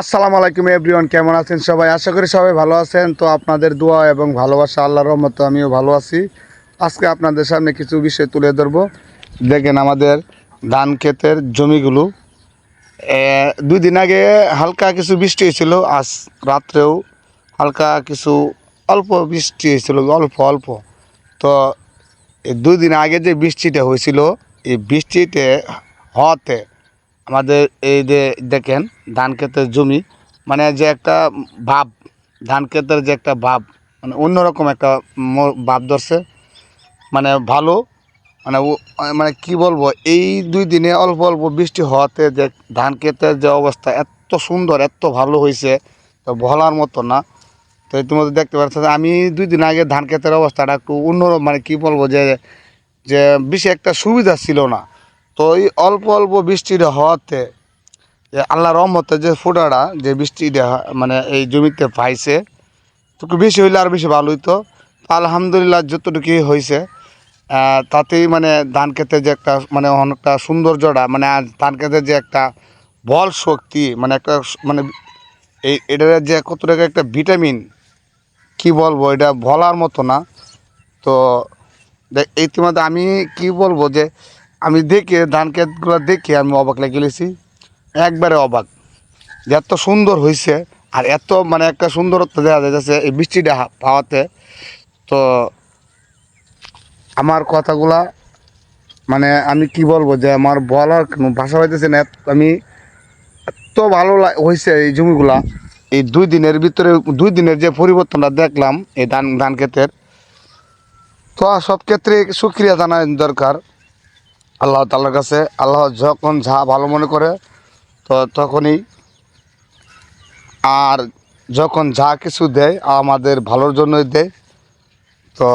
আসসালামু আলাইকুম এভরিওয়ান, কেমন আছেন সবাই? আশা করি সবাই ভালো আছেন। তো আপনাদের দোয়া এবং ভালোবাসা, আল্লাহর রহমতে আমিও ভালো আছি। আজকে আপনাদের সামনে কিছু বিষয় তুলে ধরবো। দেখেন আমাদের ধান ক্ষেতের জমিগুলো। দুই দিন আগে হালকা কিছু বৃষ্টি হয়েছিল, আজ রাত্রেও হালকা কিছু অল্প বৃষ্টি হয়েছিল, অল্প অল্প। তো দুই দিন আগে যে বৃষ্টিটা হয়েছিল, এই বৃষ্টিতে হওয়াতে আমাদের এই যে দেখেন, ধান ক্ষেতের জমি মানে যে একটা ভাব, ধান ক্ষেতের যে একটা ভাব মানে অন্যরকম একটা ভাব ধরছে। মানে ভালো মানে মানে কি বলব, এই দুই দিনে অল্প অল্প বৃষ্টি হওয়াতে যে ধান ক্ষেতের যে অবস্থা এত সুন্দর, এত ভালো হয়েছে, তো বলার মতো না। তো ইতিমধ্যে দেখতে পাচ্ছ আমি দুই দিন আগে ধান ক্ষেতের অবস্থাটা একটু অন্য মানে কি বলব যে যে বেশি একটা সুবিধা ছিল না। তো এই অল্প অল্প বৃষ্টিটা হওয়াতে যে আল্লাহ রহমতে যে ফোটাটা, যে বৃষ্টিটা মানে এই জমিতে পাইছে, তো বেশি হইলে আর বেশি ভালো হইতো। আলহামদুলিল্লাহ যতটুকুই হয়েছে তাতেই মানে ধান খেতে যে একটা মানে অনেকটা সৌন্দর্যটা মানে ধান খেতে যে একটা বল শক্তি মানে একটা মানে এই এটার যে কত টাকা একটা ভিটামিন, কি বলব, এটা বলার মতো না। তো ইতিমধ্যে আমি কি বলব যে আমি দেখে, ধান ক্ষেতগুলো দেখে আমি অবাক লেগে গেছি। একবারে অবাক যে এত সুন্দর হয়েছে আর এত মানে একটা সুন্দরত্ব দেখা যাচ্ছে এই বৃষ্টিটা পাওয়াতে তো আমার কথাগুলা মানে আমি কি বলব যে আমার বলার ভাষা হইতেছে না। আমি এত ভালো হয়েছে এই জমিগুলা। এই দুই দিনের ভিতরে, দুই দিনের যে পরিবর্তনটা দেখলাম এই ধান ধান ক্ষেতের। তো সব ক্ষেত্রে সুক্রিয়া জানা দরকার। আল্লাহ তাল্লার কাছে, আল্লাহ যখন যা ভালো মনে করে, তো তখনই আর যখন যা কিছু দেয়, আমাদের ভালোর জন্যই দেয়। তো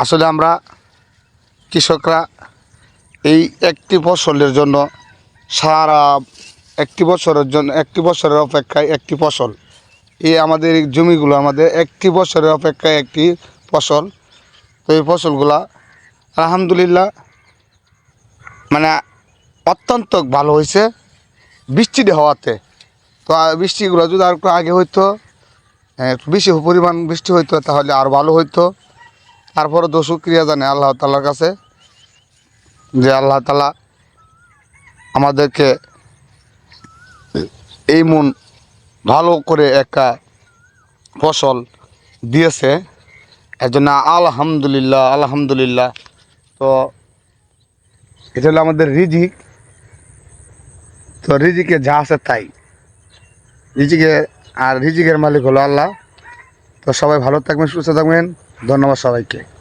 আসলে আমরা কৃষকরা এই একটি ফসলের জন্য সারা একটি বছরের জন্য, একটি বছরের অপেক্ষায় একটি ফসল। এই আমাদের জমিগুলো আমাদের একটি বছরের অপেক্ষায় একটি ফসল। তো এই ফসলগুলা আলহামদুলিল্লাহ মানে অত্যন্ত ভালো হয়েছে। বৃষ্টিটা হওয়াতে। তো বৃষ্টিগুলো যদি আর একটু আগে হইতো হ্যাঁ, বেশি পরিমাণ বৃষ্টি হইতো তাহলে আর ভালো হইতো। তারপরে শুক্রিয়া জানে আল্লাহ তালার কাছে যে আল্লাহ তালা আমাদেরকে এই মন ভালো করে একটা ফসল দিয়েছে। এর জন্য আলহামদুলিল্লাহ আলহামদুলিল্লাহ। তো এটা হলো আমাদের রিজিক। তো রিজিকে যা আছে তাই। রিজিকে আর রিজিকের মালিক হলো আল্লাহ। তো সবাই ভালো থাকবেন, সুস্থ থাকবেন। ধন্যবাদ সবাইকে।